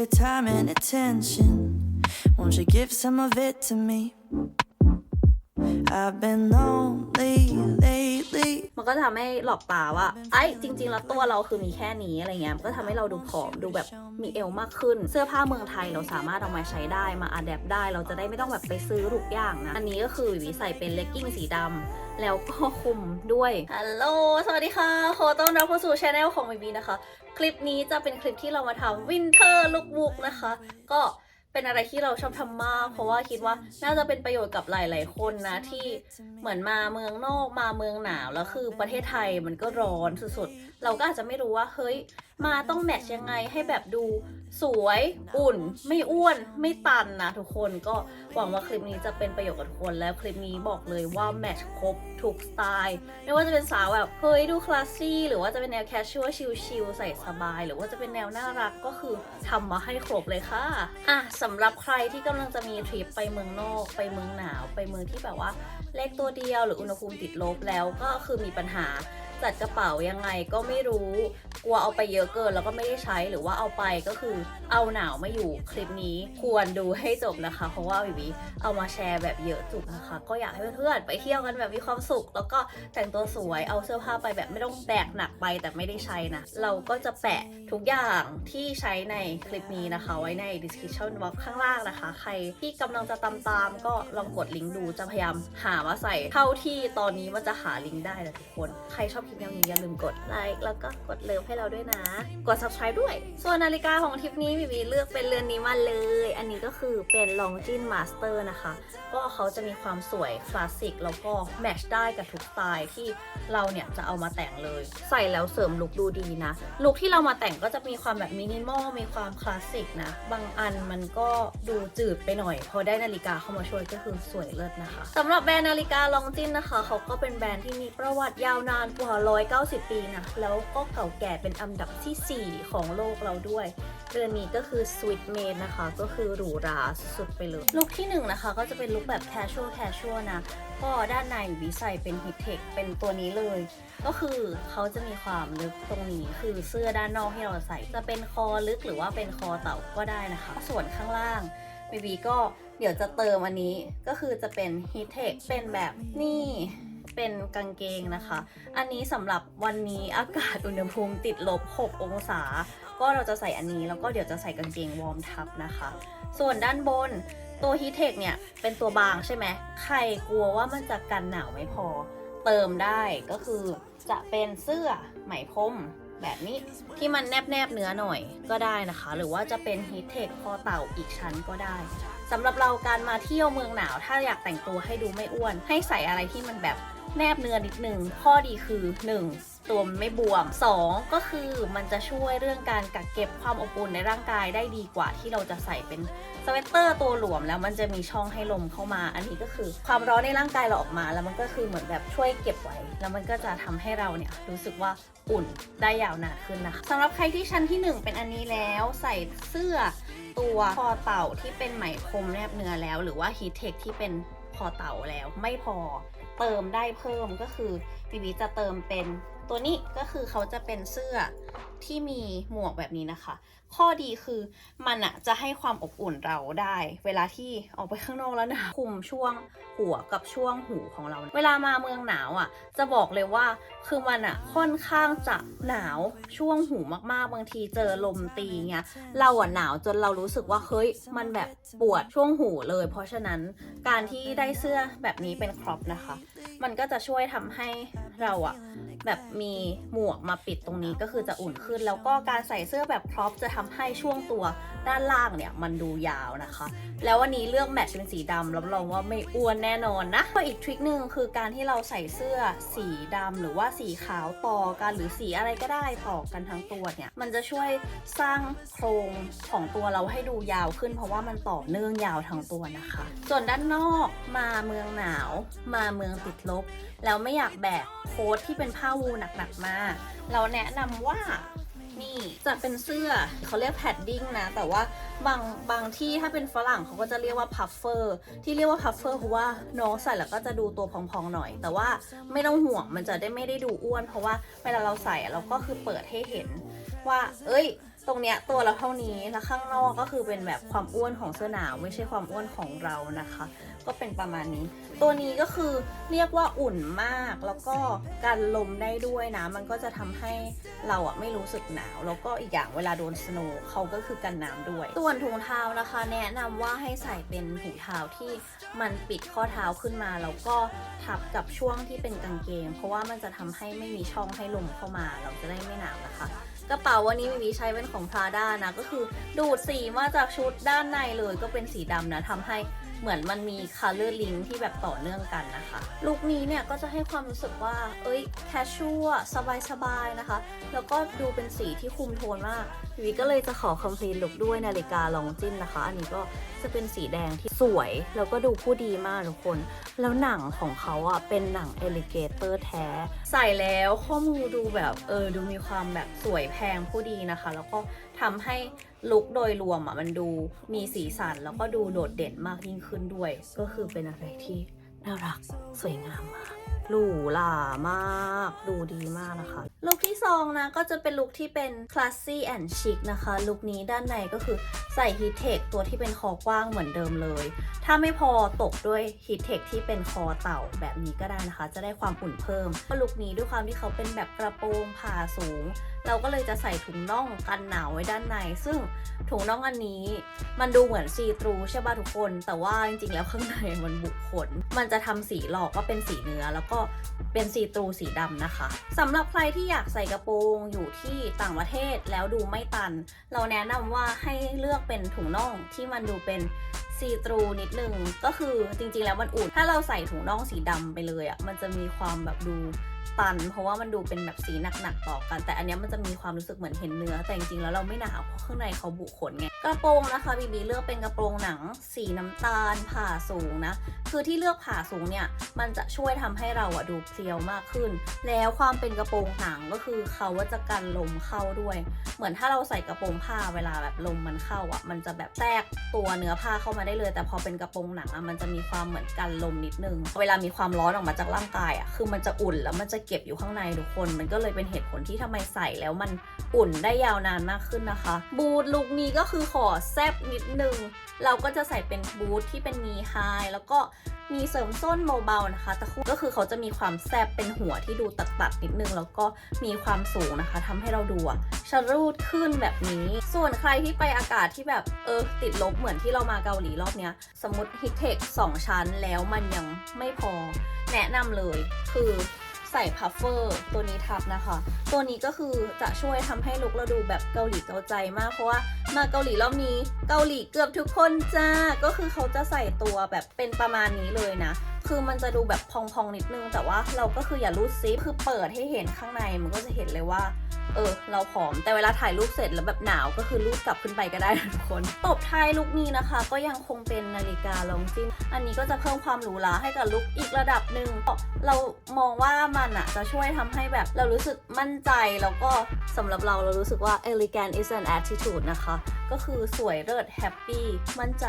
your time and attention. Won't you give some of it to me? I've been lonely lately. มันก็จะทำให้หลอกตาว่าไอ้จริง ๆ แล้วตัวเราคือมีแค่นี้อะไรเงี้ยมันก็ทำให้เราดูผอมดูแบบ มีเอวมากขึ้น เสื้อผ้าเมืองไทยเราสามารถเอามาใช้ได้มาอัดแอปได้ เราจะได้ไม่ต้องแบบไปซื้อทุกอย่างนะ อันนี้ก็คือวิวใส่เป็นเลกกิ้งสีดำแล้วก็คลุมด้วยฮัลโหลสวัสดีค่ะ ขอต้อนรับเข้าสู่ช anel ของวีวีนะคะ คลิปนี้จะเป็นคลิปที่เรามาทำวินเทอร์ลุกบุกนะคะ ก็ เป็นอะไรที่เราชอบทำมาก เพราะว่าคิดว่าน่าจะเป็นประโยชน์กับหลาย ๆ คนนะที่เหมือนมาเมืองนอกมาเมืองหนาวแล้วคือประเทศไทยมันก็ร้อนสุดๆ เราก็อาจจะไม่รู้ว่าเฮ้ยมาต้องแมทช์ยังไงให้แบบดู สวยอุ่น ไม่อ้วนไม่ตันนะทุกคนก็หวังว่าคลิปนี้จะเป็นประโยชน์กับทุกคนแล้วคลิปนี้บอกเลยว่าแมทช์ครบทุกสไตล์ ไม่ว่าจะเป็นสาวแบบเฮ้ยดูคลาสซี่หรือว่าจะเป็นแนวแคชชวลชิลๆใส่สบาย หรือว่าจะเป็นแนวน่ารักก็คือทำมาให้ครบเลยค่ะอะสำหรับใครที่กำลังจะมีทริปไปเมืองนอก ไปเมืองหนาว ไปเมืองที่แบบว่าเลขตัวเดียวหรืออุณหภูมิติดลบแล้วก็คือมีปัญหา จัดกระเป๋ายังไงก็ไม่รู้ กลัวเอาไปเยอะเกินแล้วก็ไม่ได้ใช้หรือว่าเอาไปก็คือเอาหนาวมาอยู่คลิปนี้ควรดูให้จบนะคะ เพราะว่าวิวีเอามาแชร์แบบเยอะจุกนะคะ ก็อยากให้เพื่อนๆไปเที่ยวกันแบบมีความสุข แล้วก็แต่งตัวสวยเอาเสื้อผ้าไปแบบไม่ต้องแบกหนักไปแต่ไม่ได้ใช้นะเราก็จะแปะทุกอย่างที่ใช้ในคลิปนี้นะคะ ไว้ใน description box ข้างล่างนะคะ ใครที่กำลังจะตามตามก็ลองกดลิงก์ดูจะพยายามหามาใส่เท่าที่ตอนนี้มันจะหาลิงก์ได้นะทุกคน ใครชอบคลิปแนวนี้อย่าลืมกดไลค์แล้วก็กดเลิฟให้เราด้วยนะ กด subscribe ด้วย ส่วนนาฬิกาของทริปนี้วิวีเลือกเป็นเรือนนี้มาเลย อันนี้ก็คือเป็น Longines Master นะคะ ก็เขาจะมีความสวยคลาสสิกแล้วก็แมทช์ได้กับทุกสไตล์ที่เราเนี่ยจะเอามาแต่งเลย ใส่แล้วเสริมลุคดูดีนะ ลุคที่เรามาแต่งก็จะมีความแบบมินิมอลมีความคลาสสิกนะ บางอันมันก็ดูจืดไปหน่อย พอได้นาฬิกาเข้ามาช่วยก็คือสวยเลิศนะคะสำหรับแบรนด์นาฬิกาลองจินนะคะ เขาก็เป็นแบรนด์ที่มีประวัติยาวนานกว่า190 ปีนะแล้วก็เก่าแก่เป็นอันดับทีสี่4 ของโลกเราด้วย เรือนนี้ก็คือ Sweet Made นะคะ ก็คือหรูหราสุดๆไปเลย ลุคที่หนึ่งนะคะก็จะเป็นลุคแบบ casual casual นะ ก็ด้านในวิใส่เป็น h i t t e c h เป็นตัวนี้เลย ก็คือเขาจะมีความลึกตรงนี้คือเสื้อด้านนอกที่เราใส่ จะเป็นคอลึกหรือว่าเป็นคอเต่าก็ได้นะคะ ส่วนข้างล่างบีบีก็เดี๋ยวจะเติมอันนี้ก็คือจะเป็น h i t t e c h เป็นแบบนี่ เป็นกางเกงนะคะ อันนี้สำหรับวันนี้อากาศอุณหภูมิติดลบ 6 องศา ก็เราจะใส่อันนี้แล้วก็เดี๋ยวจะใส่กางเกงวอร์มทับนะคะ ส่วนด้านบนตัวฮีเทคเนี่ยเป็นตัวบางใช่ไหม ใครกลัวว่ามันจะกันหนาวไม่พอ เติมได้ก็คือจะเป็นเสื้อไหมพรมแบบนี้ที่มันแนบแนบๆเนื้อหน่อยก็ได้นะคะ หรือว่าจะเป็นฮีเทคคอเต่าอีกชั้นก็ได้สำหรับเราการมาเที่ยวเมืองหนาว ถ้าอยากแต่งตัวให้ดูไม่อ้วน ให้ใส่อะไรที่มันแบบ แนบเนื้อนิดหนึ่งข้อดีคือ 1. ตัวมันไม่บวม 2. ก็คือมันจะช่วยเรื่องการกักเก็บความอบอุ่นในร่างกายได้ดีกว่าที่เราจะใส่เป็นสเวตเตอร์ตัวหลวมแล้วมันจะมีช่องให้ลมเข้ามา อันนี้ก็คือความร้อนในร่างกายเราออกมา แล้วมันก็คือเหมือนแบบช่วยเก็บไว้ แล้วมันก็จะทำให้เราเนี่ยรู้สึกว่าอุ่นได้ยาวนานขึ้นนะคะสำหรับใครที่ชั้นที่หนึ่งเป็นอันนี้แล้วใส่เสื้อตัวคอเต่าที่เป็นไหมพรมแนบเนื้อแล้ว หรือว่าฮีทเทคที่เป็น อเต่าแล้วไม่พอเติมได้เพิ่มก็คือบีบีจะเติมเป็นตัวนี้ก็คือเขาจะเป็นเสื้อ ที่มีหมวกแบบนี้นะคะ ข้อดีคือมันอะจะให้ความอบอุ่นเราได้ เวลาที่ออกไปข้างนอกแล้วหนะคุมช่วงหัวกับช่วงหูของเรา เวลามาเมืองหนาวอะจะบอกเลยว่าคือมันอะค่อนข้างจะหนาวช่วงหูมากๆ บางทีเจอลมตีเงี้ยเราอะหนาวจนเรารู้สึกว่าเฮ้ยมันแบบปวดช่วงหูเลย เพราะฉะนั้นการที่ได้เสื้อแบบนี้เป็นครอปนะคะ มันก็จะช่วยทำให้เราอะแบบมีหมวกมาปิดตรงนี้ก็คือจะอุ่นขึ้นแล้วก็การใส่เสื้อแบบครอปจะทำให้ช่วงตัวด้านล่างเนี่ยมันดูยาวนะคะ แล้ววันนี้เลือกแมทช์เป็นสีดำรับรองว่าไม่อ้วนแน่นอนนะก็อีกทริคหนึ่งคือการที่เราใส่เสื้อสีดำหรือว่าสีขาวต่อกันหรือสีอะไรก็ได้ต่อกันทั้งตัวเนี่ยมันจะช่วยสร้างโครงของตัวเราให้ดูยาวขึ้น เพราะว่ามันต่อเนื่องยาวทั้งตัวนะคะ ส่วนด้านนอกมาเมืองหนาว มาเมืองติดลบ แล้วไม่อยากแบกโค้ทที่เป็นผ้าวูลหนักๆมา เราแนะนำว่า นี่จะเป็นเสื้อเขาเรียกแพดดิ้งนะ แต่ว่าบางบางที่ถ้าเป็นฝรั่งเขาก็จะเรียกว่าพัฟเฟอร์ที่เรียกว่าพัฟเฟอร์เพราะว่าน้องใส่แล้วก็จะดูตัวพองๆหน่อย แต่ว่าไม่ต้องห่วงมันจะได้ไม่ได้ดูอ้วน เพราะว่าเวลาเราใส่เราก็คือเปิดให้เห็นว่า เอ้ย รงเนี้ยตัวเราเท่านี้แล้วข้างนอกก็คือเป็นแบบความอ้วนของเสื้อหนาวไม่ใช่ความอ้วนของเรานะคะ ก็เป็นประมาณนี้ ตัวนี้ก็คือเรียกว่าอุ่นมากแล้วก็การลมได้ด้วยนะ มันก็จะทำให้เราอะไม่รู้สึกหนาว แล้วก็อีกอย่างเวลาโดนสโนว์เขาก็คือกันน้ำด้วยส่วนถุงเท้านะคะ แนะนำว่าให้ใส่เป็นถุงเท้าที่มันปิดข้อเท้าขึ้นมาแล้วก็ทับกับช่วงที่เป็นกางเกง เพราะว่ามันจะทำให้ไม่มีช่องให้ลมเข้ามา เราจะได้ไม่หนาวนะคะ กระเป๋าวันนี้วิวิใช้เป็นของพาด้านะ ก็คือดูดสีมาจากชุดด้านในเลยก็เป็นสีดำนะทำให้ เหมือนมันมี color link ที่แบบต่อเนื่องกันนะคะ ลุคนี้เนี่ยก็จะให้ความรู้สึกว่า เอ้ย casual สบายๆนะคะ แล้วก็ดูเป็นสีที่คุมโทนมากวิวีก็เลยจะขอ complete look ด้วยนาฬิกาลองจิ้นนะคะ อันนี้ก็จะเป็นสีแดงที่สวย แล้วก็ดูผู้ดีมากทุกคน แล้วหนังของเขาอะเป็นหนังเอลิเกเตอร์แท้ ใส่แล้วข้อมือดูแบบเออดูมีความแบบสวยแพงผู้ดีนะคะ แล้วก็ทำให้ ลุคโดยรวมอะมันดูมีสีสันแล้วก็ดูโดดเด่นมากยิ่งขึ้นด้วย ก็คือเป็นอะไรที่น่ารักสวยงามมากหรูหรามาก ดูดีมากนะคะ ลุคที่สองนะ ก็จะเป็นลุคที่เป็น classy and chic นะคะ ลุคนี้ด้านในก็คือใส่ heat tech ตัวที่เป็นคอกว้างเหมือนเดิมเลย ถ้าไม่พอตกด้วย heat tech ที่เป็นคอเต่าแบบนี้ก็ได้นะคะ จะได้ความอุ่นเพิ่มลุคนี้ด้วยความที่เขาเป็นแบบกระโปรงผ่าสูง เราก็เลยจะใส่ถุงน่องกันหนาวไว้ด้านใน ซึ่งถุงน่องอันนี้มันดูเหมือนซีทรูใช่ป่ะทุกคน แต่ว่าจริงๆแล้วข้างในมันบุขน มันจะทำสีหลอกว่าเป็นสีเนื้อ แล้วก็เป็นซีทรูสีดำนะคะสำหรับใครที่อยากใส่กระโปรงอยู่ที่ต่างประเทศแล้วดูไม่ตัน เราแนะนำว่าให้เลือกเป็นถุงน่องที่มันดูเป็นซีทรูนิดนึงก็คือจริงๆแล้วมันอุ่น ถ้าเราใส่ถุงน่องสีดำไปเลยอะ่ะมันจะมีความแบบดูตัน เพราะว่ามันดูเป็นแบบสีหนักๆต่อกัน แต่อันนี้มันจะมีความรู้สึกเหมือนเห็นเนื้อ แต่จริงๆแล้วเราไม่หนาวเพราะข้างในเขาบุขนไงกระโปรงนะคะบีบีเลือกเป็นกระโปรงหนัง สีน้ำตาล ผ่าสูงนะ คือที่เลือกผ่าสูงเนี่ยมันจะช่วยทำให้เราอะดูเพรียวมากขึ้น แล้วความเป็นกระโปรงหนังก็คือเขาว่าจะกันลมเข้าด้วย เหมือนถ้าเราใส่กระโปรงผ้าเวลาแบบลมมันเข้าอะมันจะแบบแทรกตัวเนื้อผ้าเข้ามาได้เลย แต่พอเป็นกระโปรงหนังอะมันจะมีความเหมือนกันลมนิดนึง เวลามีความร้อนออกมาจากร่างกายอะคือมันจะอุ่นแล้วมันจะเก็บอยู่ข้างในทุกคน มันก็เลยเป็นเหตุผลที่ทำไมใส่แล้วมันอุ่นได้ยาวนานมากขึ้นนะคะ บูทลุคนี้ก็คือขอแซบนิดนึง เราก็จะใส่เป็นบูทที่เป็นนีไฮแล้วก็มีเสริมส้นเบาๆนะคะแต่คู่ก็คือเขาจะมีความแซบเป็นหัวที่ดูตัดๆนิดนึง แล้วก็มีความสูงนะคะทำให้เราดูชะรูดขึ้นแบบนี้ ส่วนใครที่ไปอากาศที่แบบเออติดลบเหมือนที่เรามาเกาหลีรอบเนี้ย สมมติฮิตเทค2ชั้นแล้วมันยังไม่พอ แนะนำเลยคือ ใส่พัฟเฟอร์ตัวนี้ทับนะคะ ตัวนี้ก็คือจะช่วยทำให้ลุคเราดูแบบเกาหลีเกาใจมาก เพราะว่ามาเกาหลีรอบนี้เกาหลีเกือบทุกคนจ้า ก็คือเขาจะใส่ตัวแบบเป็นประมาณนี้เลยนะ คือมันจะดูแบบพองๆนิดนึง แต่ว่าเราก็คืออย่ารูดซิปคือเปิดให้เห็นข้างในมันก็จะเห็นเลยว่า เออ เราผอม แต่เวลาถ่ายรูปเสร็จแล้วแบบหนาวก็คือรูดกลับขึ้นไปก็ได้ทุกคน ตบท้ายลุคนี้นะคะ ก็ยังคงเป็นนาฬิกาลองจิ้น อันนี้ก็จะเพิ่มความหรูหราให้กับลุคอีกระดับหนึ่งเรามองว่ามันอะจะช่วยทำให้แบบเรารู้สึกมั่นใจแล้วก็สำหรับเราเรารู้สึกว่า elegant is an attitude นะคะ ก็คือสวยเลิศแฮปปี้มั่นใจ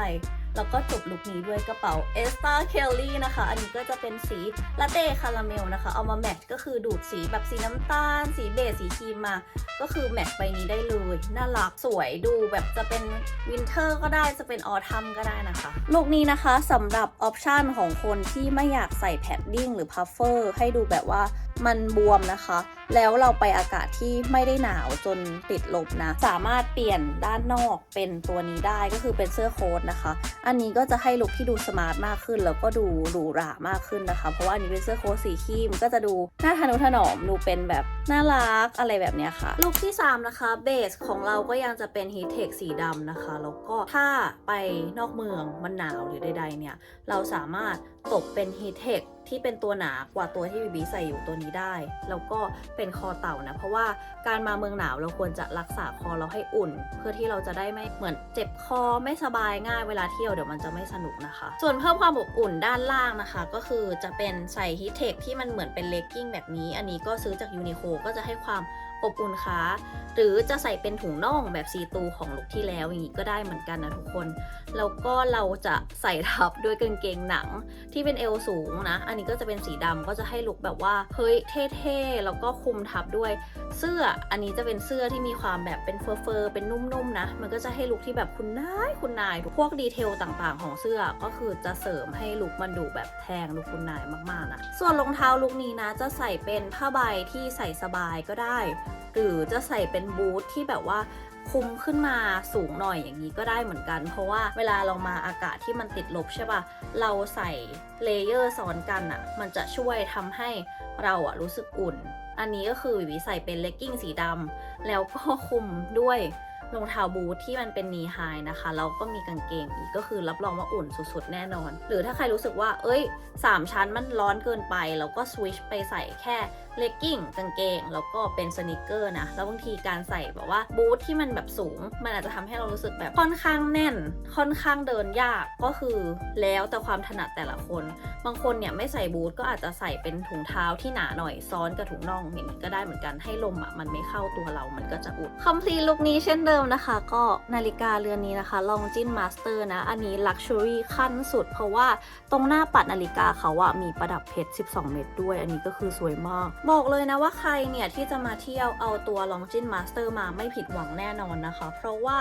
แล้วก็จบลุคนี้ด้วยกระเป๋า e s t a Kelly นะคะ อันนี้ก็จะเป็นสีลาเต้คาราเมลนะคะ เอามาแมทก็คือดูดสีแบบสีน้ำตาล สีเบจสีครีมมา ก็คือแมทใบนี้ได้เลย น่ารักสวยดูแบบจะเป็นวินเทอร์ก็ได้จะเป็นออทัมก็ได้นะคะลุคนี้นะคะสำหรับออปชันของคนที่ไม่อยากใส่แพดดิ้งหรือพัฟเฟอร์ให้ดูแบบว่า มันบวมนะคะ แล้วเราไปอากาศที่ไม่ได้หนาวจนติดลบนะ สามารถเปลี่ยนด้านนอกเป็นตัวนี้ได้ก็คือเป็นเสื้อโค้ทนะคะ อันนี้ก็จะให้ลุคที่ดูสมาร์ทมากขึ้น แล้วก็ดูหรูหรามากขึ้นนะคะ เพราะว่าอันนี้เป็นเสื้อโค้ทสีครีมก็จะดูน่าทานุถนอมดูเป็นแบบน่ารักอะไรแบบนี้ค่ะ ลุคที่ 3 นะคะเบสของเราก็ยังจะเป็นฮีทเทคสีดำนะคะ แล้วก็ถ้าไปนอกเมืองมันหนาวหรือใดๆเนี่ย เราสามารถตบเป็นฮีทเทค ที่เป็นตัวหนากว่าตัวที่บีบีใส่อยู่ตัวนี้ได้ แล้วก็เป็นคอเต่านะ เพราะว่าการมาเมืองหนาวเราควรจะรักษาคอเราให้อุ่น เพื่อที่เราจะได้ไม่เหมือนเจ็บคอไม่สบายง่ายเวลาเที่ยวเดี๋ยวมันจะไม่สนุกนะคะ ส่วนเพิ่มความอบอุ่นด้านล่างนะคะ ก็คือจะเป็นใส่ฮีทเทคที่มันเหมือนเป็นเลกกิ้งแบบนี้ อันนี้ก็ซื้อจากยูนิโคก็จะให้ความ อบอุ่นขา หรือจะใส่เป็นถุงน่องแบบซีตูของลุคที่แล้วอย่างนี้ก็ได้เหมือนกันนะทุกคน แล้วก็เราจะใส่ทับด้วยกางเกงหนังที่เป็นเอวสูงนะ อันนี้ก็จะเป็นสีดำก็จะให้ลุคแบบว่าเฮ้ยเท่ๆ แล้วก็คุมทับด้วยเสื้อ อันนี้จะเป็นเสื้อที่มีความแบบเป็นเฟอร์เฟอร์เป็นนุ่มๆนะ มันก็จะให้ลุคที่แบบคุณนายคุณนาย พวกดีเทลต่างๆ ของเสื้อก็คือจะเสริมให้ลุคมันดูแบบแทงลุคคุณนายมากๆนะ ส่วนรองเท้าลุคนี้นะจะใส่เป็นผ้าใบที่ใส่สบายก็ได้หรือจะใส่เป็นบูทที่แบบว่าคุมขึ้นมาสูงหน่อยอย่างนี้ก็ได้เหมือนกัน เพราะว่าเวลาเรามาอากาศที่มันติดลบใช่ปะเราใส่เลเยอร์ซ้อนกันอะ่ะ มันจะช่วยทำให้เราอะรู้สึกอุ่น อันนี้ก็คือวิใส่เป็นเลกกิ้งสีดำแล้วก็คุมด้วย รองเท้าบูทที่มันเป็นนีไฮนะคะแล้วก็มีกางเกงอีกก็คือรับรองว่าอุ่นสุดๆ แน่นอน หรือถ้าใครรู้สึกว่า เอ้ย 3 ชั้นมันร้อนเกินไปแล้วก็สวิชไปใส่แค่เลกกิ้งกางเกง แล้วก็เป็นสนิเกอร์นะ แล้วบางทีการใส่แบบว่าบูทที่มันแบบสูง มันอาจจะทำให้เรารู้สึกแบบค่อนข้างแน่น ค่อนข้างเดินยากก็คือแล้วแต่ความถนัดแต่ละคน บางคนเนี่ยไม่ใส่บูทก็อาจจะใส่เป็นถุงเท้าที่หนาหน่อยซ้อนกับถุงน่องอย่างนี้ก็ได้เหมือนกันให้ลมอะมันไม่เข้าตัวเรามันก็จะอุดคอมพลีลุคนี้เช่นเดิมนะคะก็นาฬิกาเรือนนี้นะคะลองจินมาสเตอร์นะ อันนี้ลักชัวรี่ขั้นสุด เพราะว่าตรงหน้าปัดนาฬิกาเขาอะมีประดับเพชร 12 เม็ดด้วย อันนี้ก็คือสวยมาก บอกเลยนะว่าใครเนี่ย ที่จะมาเที่ยวเอาตัวลองจินมาสเตอร์มาไม่ผิดหวังแน่นอนนะคะ เพราะว่า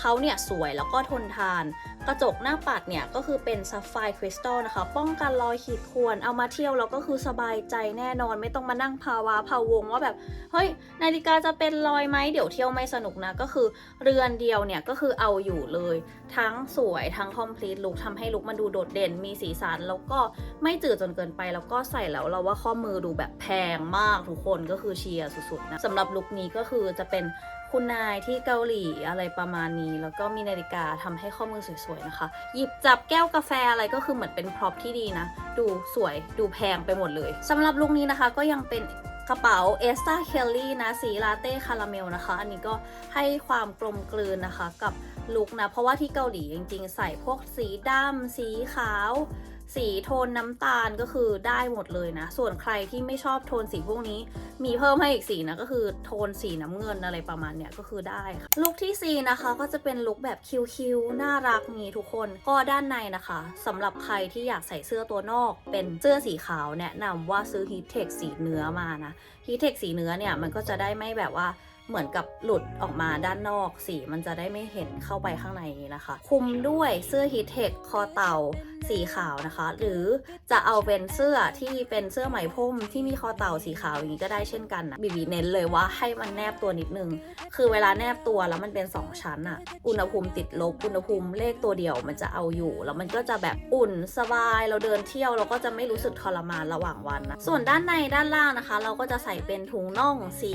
เขาเนี่ยสวยแล้วก็ทนทาน กระจกหน้าปัดเนี่ย ก็คือเป็นซัฟไฟคริสตัลนะคะ ป้องกันรอยขีดข่วนเอามาเที่ยวแล้วก็คือสบายใจแน่นอนไม่ต้องมานั่งภาวะพะวงว่าแบบเฮ้ยนาฬิกาจะเป็นรอยไหมเดี๋ยวเที่ยวไม่สนุกนะก็คือเรือนเดียวเนี่ยก็คือเอาอยู่เลย ทั้งสวยทั้งคอมพลีทลุคทำให้ลุคมันดูโดดเด่นมีสีสัน แล้วก็ไม่จืดจนเกินไป แล้วก็ใส่แล้วเราว่าข้อมือดูแบบแพงมากทุกคนก็คือเชียร์สุดๆนะสำหรับลุคนี้ก็คือจะเป็นคุณนายที่เกาหลีอะไรประมาณนี้ แล้วก็มีนาฬิกาทำให้ข้อมือสวยๆนะคะ หยิบจับแก้วกาแฟอะไรก็คือเหมือนเป็นพร็อพที่ดีนะ ดูสวยดูแพงไปหมดเลยสำหรับลุคนี้นะคะก็ยังเป็น กระเป๋าเอสตาเคลลี่นะสีลาเต้คาราเมลนะคะ อันนี้ก็ให้ความกลมกลืนนะคะกับลุคนะ เพราะว่าที่เกาหลีจริงๆ ใส่พวกสีดำสีขาว สีโทนน้ำตาลก็คือได้หมดเลยนะ ส่วนใครที่ไม่ชอบโทนสีพวกนี้ มีเพิ่มให้อีกสีนะก็คือโทนสีน้ำเงินอะไรประมาณเนี้ยก็คือได้ค่ะลุคที่ 4 นะคะก็จะเป็นลุคแบบคิวๆน่ารักนี้ทุกคนก็ด้านในนะคะสำหรับใครที่อยากใส่เสื้อตัวนอก เป็นเสื้อสีขาวแนะนำว่าซื้อ Heat Tech สีเนื้อมานะ Heat Tech สีเนื้อเนี่ยมันก็จะได้ไม่แบบว่า เหมือนกับหลุดออกมาด้านนอกสีมันจะได้ไม่เห็นเข้าไปข้างในนี้นะคะ คุมด้วยเสื้อ Heat Tech คอเต่าสีขาวนะคะ หรือจะเอาเป็นเสื้อที่เป็นเสื้อไหมพรมที่มีคอเต่าสีขาวอย่างนี้ก็ได้เช่นกันนะบีบีเน้นเลยว่าให้มันแนบตัวนิดนึง คือเวลาแนบตัวแล้วมันเป็น 2 ชั้นอะอุณหภูมิติดลบอุณหภูมิเลขตัวเดียวมันจะเอาอยู่ แล้วมันก็จะแบบอุ่นสบาย เราเดินเที่ยวเราก็จะไม่รู้สึกทรมานระหว่างวันนะส่วนด้านในด้านล่างนะคะ เราก็จะใส่เป็นถุงน่องสี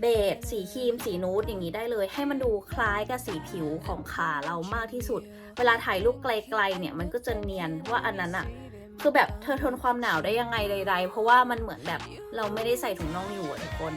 เบจสีครีม สีนูดอย่างนี้ได้เลย ให้มันดูคล้ายกับสีผิวของขาเรามากที่สุด เวลาถ่ายรูปไกลๆเนี่ยมันก็จะเนียนว่าอันนั้นอะคือแบบเธอทนความหนาวได้ยังไงใดๆเพราะว่ามันเหมือนแบบเราไม่ได้ใส่ถุงน่องอยู่อะทุกคน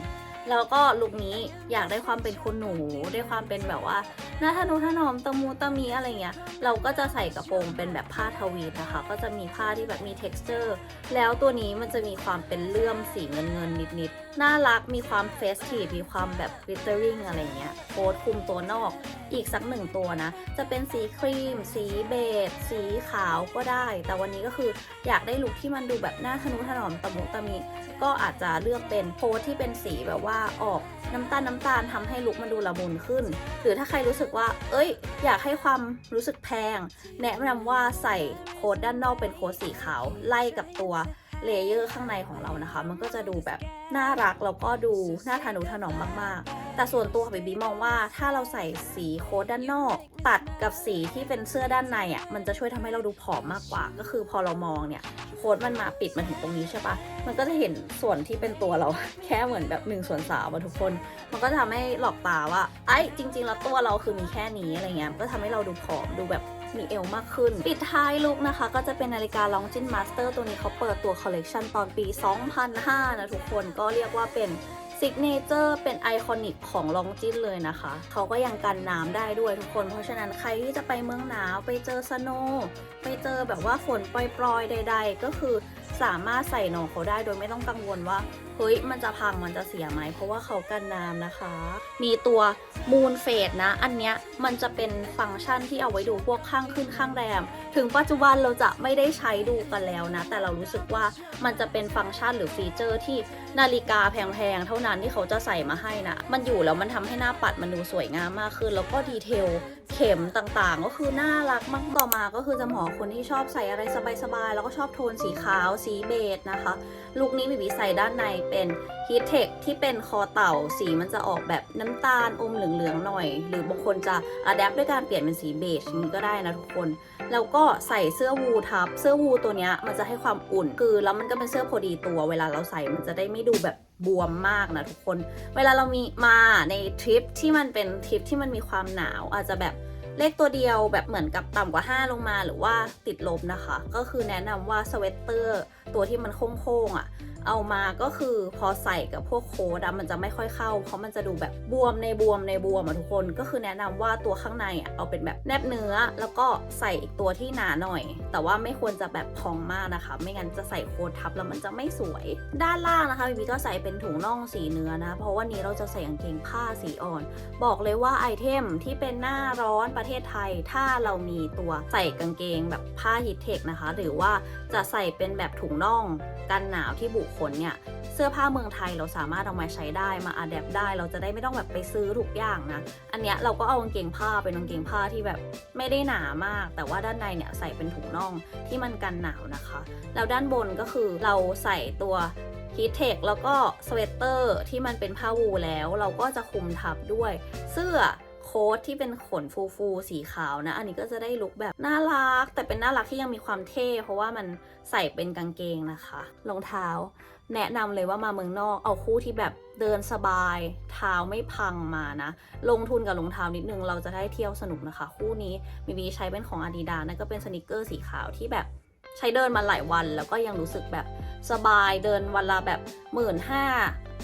แล้วก็ลุคนี้อยากได้ความเป็นคุณหนูได้ความเป็นแบบว่าหน้าทะนุถนอมตะมูตะมีอะไรเงี้ย เราก็จะใส่กระโปรงเป็นแบบผ้าทวีตนะคะ ก็จะมีผ้าที่แบบมี t e x t อร์แล้วตัวนี้มันจะมีความเป็นเลื่อมสีเงินเงินนิดๆ น่ารักมีความเฟสทีฟมีความแบบ glittering อะไรเงี้ยโค้ดคุมตัวนอกอีกสักหนึ่งตัวนะ จะเป็นสีครีม สีเบจสีขาวก็ได้ แต่วันนี้ก็คืออยากได้ลุคที่มันดูแบบหน้าทะนุถนอมตะมุตะมิก็อาจจะเลือกเป็นโค้ดที่เป็นสีแบบว่าออกน้ำตาลน้ำตาลทำให้ลุคมันดูละมุนขึ้น หรือถ้าใครรู้สึกว่า เอ้ย อยากให้ความรู้สึกแพง แนะนำว่าใส่โค้ดด้านนอกเป็นโค้ดสีขาวไล่กับตัว เลเยอร์ข้างในของเรานะคะ มันก็จะดูแบบน่ารักแล้วก็ดูน่าทานุถนอมมากๆ แต่ส่วนตัวของเบบี้มองว่าถ้าเราใส่สีโค้ดด้านนอก ตัดกับสีที่เป็นเสื้อด้านในอะมันจะช่วยทำให้เราดูผอมมากกว่า ก็คือพอเรามองเนี่ยโค้ดมันมาปิดมาถึงตรงนี้ใช่ปะมันก็จะเห็นส่วนที่เป็นตัวเราแค่เหมือนแบบหนึ่งส่วนสามอะทุกคน มันก็จะทำให้หลอกตาว่าไอ้จริง ๆ แล้วตัวเราคือมีแค่นี้อะไรเงี้ยก็ทำให้เราดูผอมดูแบบ มีเอวมากขึ้น ปิดท้ายลุกนะคะ ก็จะเป็นนาฬิกา Longines Master ตัวนี้เขาเปิดตัวคอลเลกชันตอนปี 2005 นะทุกคนก็เรียกว่าเป็นซิกเนเจอร์เป็นไอคอนิกของลองจินเลยนะคะ เขาก็ยังกันน้ำได้ด้วยทุกคน เพราะฉะนั้นใครที่จะไปเมืองหนาว ไปเจอสโนไปเจอแบบว่าฝนปล่อยๆ ใด ๆ ก็คือสามารถใส่นองเขาได้โดยไม่ต้องกังวลว่าเฮ้ยมันจะพังมันจะเสียไหมเพราะว่าเขากันน้ำนะคะ มีตัวมูนเฟดนะ อันเนี้ยมันจะเป็นฟังก์ชันที่เอาไว้ดูพวกข้างขึ้นข้างแรม ถึงปัจจุบันเราจะไม่ได้ใช้ดูกันแล้วนะ แต่เรารู้สึกว่ามันจะเป็นฟังก์ชันหรือฟีเจอร์ที่นาฬิกาแพงๆ เท่านั้นที่เขาจะใส่มาให้นะมันอยู่แล้วมันทำให้หน้าปัดมันดูสวยงามมากขึ้น แล้วก็ดีเทลเข็มต่างๆ ก็คือน่ารักมากต่อมาก็คือจะเหมาะคนที่ชอบใส่อะไรสบายๆแล้วก็ชอบโทนสีขาวสีเบจนะคะลุคนี้บิบีใส่ด้านในเป็นฮีทเทคที่เป็นคอเต่าสีมันจะออกแบบน้ำตาลอมเหลืองๆหน่อย หรือบางคนจะอัดแอปด้วยการเปลี่ยนเป็นสีเบจนี้ก็ได้นะทุกคน แล้วก็ใส่เสื้อวูทับ เสื้อวูตัวเนี้ยมันจะให้ความอุ่นคือแล้วมันก็เป็นเสื้อพอดีตัว เวลาเราใส่มันจะได้ไม่ดูแบบบวมมากนะทุกคน เวลาเรามีมาในทริปที่มันเป็นทริปที่มันมีความหนาวอาจจะแบบเลขตัวเดียวแบบเหมือนกับต่ำกว่า 5 ลงมาหรือว่าติดลบนะคะ ก็คือแนะนำว่าสเวตเตอร์ตัวที่มันโค้งๆอะ เอามาก็คือพอใส่กับพวกโค้ดมันจะไม่ค่อยเข้า เพราะมันจะดูแบบบวมในบวมในบวมอะทุกคนก็คือแนะนำว่าตัวข้างในอะเอาเป็นแบบแนบเนื้อ แล้วก็ใส่อีกตัวที่หนาหน่อย แต่ว่าไม่ควรจะแบบพองมากนะคะ ไม่งั้นจะใส่โค้ดทับแล้วมันจะไม่สวย ด้านล่างนะคะบีบีก็ใส่เป็นถุงน่องสีเนื้อนะ เพราะวันนี้เราจะใส่กางเกงผ้าสีอ่อน บอกเลยว่าไอเทมที่เป็นหน้าร้อนประเทศไทย ถ้าเรามีตัวใส่กางเกงแบบผ้าฮิตเทคนะคะ หรือว่าจะใส่เป็นแบบถุงน่องกันหนาวที่บุขนเนี่ยเสื้อผ้าเมืองไทยเราสามารถเอามาใช้ได้มาอัดแอปได้เราจะได้ไม่ต้องแบบไปซื้อทุกอย่างนะ อันเนี้ยเราก็เอากางเกงผ้าเป็นกางเกงผ้าที่แบบไม่ได้หนามาก แต่ว่าด้านในเนี่ยใส่เป็นถุงน่องที่มันกันหนาวนะคะ แล้วด้านบนก็คือเราใส่ตัวฮีทเทคแล้วก็สเวตเตอร์ที่มันเป็นผ้าวูลแล้ว เราก็จะคลุมทับด้วย เสื้อ ค้ทที่เป็นขนฟูๆสีขาวนะ อันนี้ก็จะได้ลุคแบบน่ารัก แต่เป็นน่ารักที่ยังมีความเท่ เพราะว่ามันใส่เป็นกางเกงนะคะรองเท้า แนะนำเลยว่ามาเมืองนอกเอาคู่ที่แบบเดินสบาย เท้าไม่พังมานะ ลงทุนกับรองเท้านิดนึงเราจะได้เที่ยวสนุกนะคะ คู่นี้มีบีใช้เป็นของ Adidas นั่นก็เป็นสนิเกอร์สีขาวที่แบบใช้เดินมาหลายวัน แล้วก็ยังรู้สึกแบบสบายเดินวันละแบบหมื่นห้า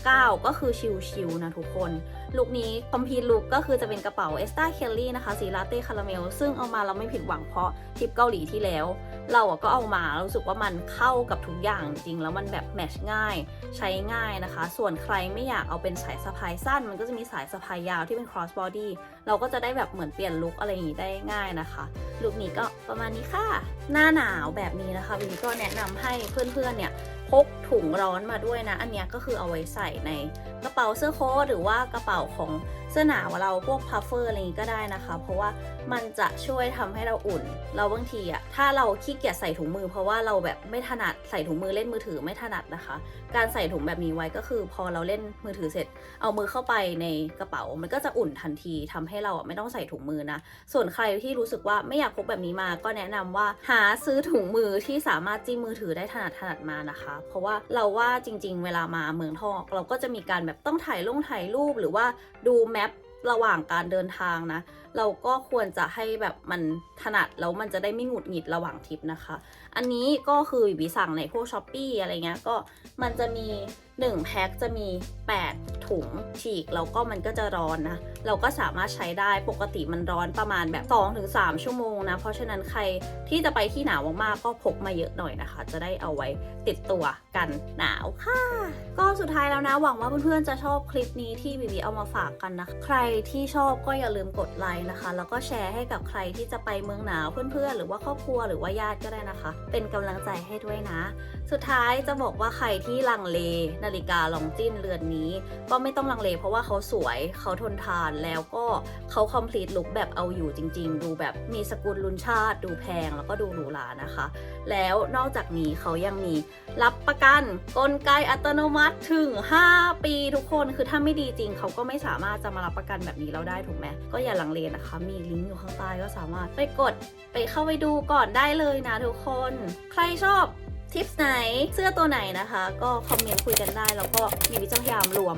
เก้าก็คือชิลๆนะทุกคน ลุคนี้คอมพีลุคก็คือจะเป็นกระเป๋าเอสตาเคลลี่นะคะ สีลาเต้คาราเมล ซึ่งเอามาเราไม่ผิดหวังเพราะทริปเกาหลีที่แล้ว เราก็เอามารู้สึกว่ามันเข้ากับทุกอย่างจริง แล้วมันแบบแมชง่ายใช้ง่ายนะคะ ส่วนใครไม่อยากเอาเป็นสายสะพายสั้น มันก็จะมีสายสะพายยาวที่เป็น cross body เราก็จะได้แบบเหมือนเปลี่ยนลุคอะไรอย่างนี้ได้ง่ายนะคะลุคนี้ก็ประมาณนี้ค่ะ หน้าหนาวแบบนี้นะคะวินก็แนะนำให้เพื่อนๆเนี่ย พกถุงร้อนมาด้วยนะ อันนี้ก็คือเอาไว้ใส่ในกระเป๋าเสื้อโค้ทหรือว่ากระเป๋าของ เสื้อหนาวเราพวกพัฟเฟอร์อะไรอย่างนี้ก็ได้นะคะ เพราะว่ามันจะช่วยทำให้เราอุ่น เราบางทีอะถ้าเราขี้เกียจใส่ถุงมือ เพราะว่าเราแบบไม่ถนัดใส่ถุงมือเล่นมือถือไม่ถนัดนะคะ การใส่ถุงแบบนี้ไว้ก็คือ พอเราเล่นมือถือเสร็จ เอามือเข้าไปในกระเป๋ามันก็จะอุ่นทันทีทำให้เราไม่ต้องใส่ถุงมือนะ ส่วนใครที่รู้สึกว่าไม่อยากพกแบบนี้มา ก็แนะนำว่าหาซื้อถุงมือที่สามารถจิ้มมือถือได้ถนัดถนัดมานะคะ เพราะว่าเราว่าจริง ๆ เวลามาเมืองทอกเราก็จะมีการแบบต้องถ่ายลงถ่ายรูปหรือว่าดูแมป ระหว่างการเดินทางนะเราก็ควรจะให้แบบมันถนัดแล้วมันจะได้ไม่หงุดหงิดระหว่างทริปนะคะ อันนี้ก็คือบีสั่งในพวกช้อปปีอะไรเงี้ยก็มันจะมี 1 แพ็คจะมี 8 ถุงฉีก แล้วก็มันก็จะร้อนนะ เราก็สามารถใช้ได้ปกติมันร้อนประมาณแบบ2-3 ชั่วโมงนะ เพราะฉะนั้นใครที่จะไปที่หนาวมากๆก็พกมาเยอะหน่อยนะคะ จะได้เอาไว้ติดตัวกันหนาวค่ะ ก็สุดท้ายแล้วนะ หวังว่าเพื่อนๆจะชอบคลิปนี้ที่บีบีเอามาฝากกันนะ ใครที่ชอบก็อย่าลืมกดไลค์นะคะ แล้วก็แชร์ให้กับใครที่จะไปเมืองหนาวเพื่อนๆ หรือว่าครอบครัวหรือว่าญาติก็ได้นะคะ เป็นกำลังใจให้ด้วยนะ สุดท้ายจะบอกว่าใครที่ลังเลนาฬิกาลองจิ้นเรือนนี้ ก็ไม่ต้องลังเล เพราะว่าเขาสวยเขาทนทานแล้วก็เขาคอมพลีทลุคแบบเอาอยู่จริง ๆ ดูแบบมีสกุลลุนชาติ ดูแพงแล้วก็ดูหรูหรานะคะ แล้วนอกจากนี้เขายังมีรับประกันกลไกอัตโนมัติถึง 5 ปีทุกคนคือถ้าไม่ดีจริง เขาก็ไม่สามารถจะมารับประกันแบบนี้เราได้ถูกไหมก็อย่าลังเลนะคะ มีลิงก์อยู่ข้างใต้ก็สามารถไปกดไปเข้าไปดูก่อนได้เลยนะทุกคน ใครชอบทิปไหนเสื้อตัวไหนนะคะ ก็คอมเมนต์คุยกันได้ แล้วก็มีวิจพยายามรวม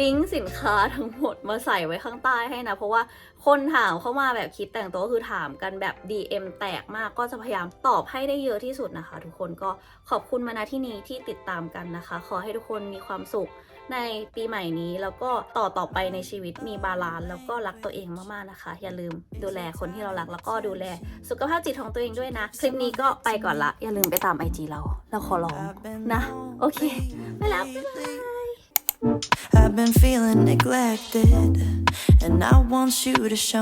ลิงก์สินค้าทั้งหมดมาใส่ไว้ข้างใต้ให้นะ เพราะว่าคนถามเข้ามาแบบคิดแต่งตัวคือถามกันแบบ DM แตกมากก็จะพยายามตอบให้ได้เยอะที่สุดนะคะ ทุกคนก็ขอบคุณมาณที่นี้ที่ติดตามกันนะคะ ขอให้ทุกคนมีความสุข ในปีใหม่นี้แล้วก็ต่อต่อไปในชีวิตมีบาลานซ์แล้วก็รักตัวเองมากๆนะคะ อย่าลืมดูแลคนที่เรารักแล้วก็ดูแลสุขภาพจิตของตัวเองด้วยนะ คลิปนี้ก็ไปก่อนละ อย่าลืมไปตามไอจีเราเราขอร้องนะ โอเคไม่แล้วบ๊ายบาย I've been feeling neglected, and I want you to show